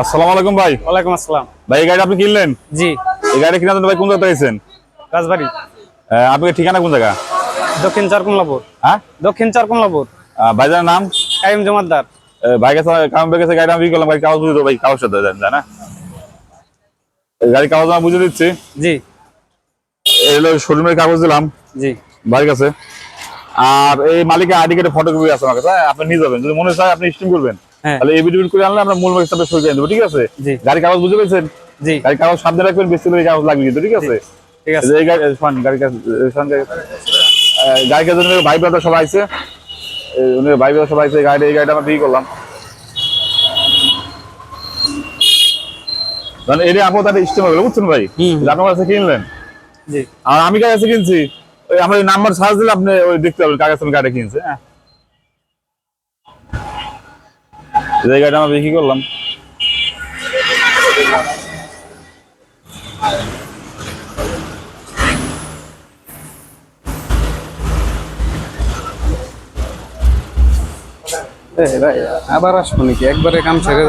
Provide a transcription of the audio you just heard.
আসসালামু আলাইকুম ভাই। ওয়ালাইকুম আসসালাম। ভাই এই গাড়ি আপনি কিনলেন? জি। এই গাড়ি জন্য ভাই কোন জায়গায় গেছেন রাজবাড়ি। আপনার ঠিকানা কোন জায়গা? দক্ষিণ চারকমলাপুর। হ্যাঁ? দক্ষিণ চারকমলাপুর। আহ, ভাইজানের নাম? কাইম জমাদ্দার। ভাই কাছে কাম ভাই কাছে গাড়ি আমি করলাম গাড়ি কাগজ বুঝে দেবো ভাই কাগজ সাথে দেন না গাড়ি কাগজ আমি বুঝে দিচ্ছি। জি। এই হলো শোরুমের কাগজ দিলাম জি। ভাইয়ের কাছে। আর এই মালিকের আইডি কার্ডে ফটোকপি আছে আমার কাছে হ্যাঁ? আপনি নিয়ে যাবেন। যদি মনে হয় আপনি স্টিম করবেন। তাহলে এভিডেভিট করে আনলে আমরা মূল করে দেবো ঠিক আছে? কাগজ বুঝে পেয়েছেন জি। গাড়ি কাগজ সামনে রাখবেন বেশি করে কাগজ লাগবে কিন্তু ঠিক আছে? ঠিক আছে। এই গাড়ি শোন, কাগজ শোন, কাগজ ভাই ব্রাদার সবাই আছে। উনি ভাই ব্রাদার সবাই আছে গাড়ি এই গাড়িটা আমরা বিক্রি করলাম। মানে এটা আপনার তাহলে স্টিম হবে বুঝছেন ভাই। আপনার কাছে কিনলেন? জি। আর আমি কার কাছে কিনছি? ওই আমার নাম্বার সার্চ দিলে আপনি ওই দেখতে পাবেন কার কাছে আমি গাড়ি কিনছে হ্যাঁ। এই গাড়িটা আমরা বিক্রি করলাম। আবার আসব নাকি? একবারে কাম ছেড়ে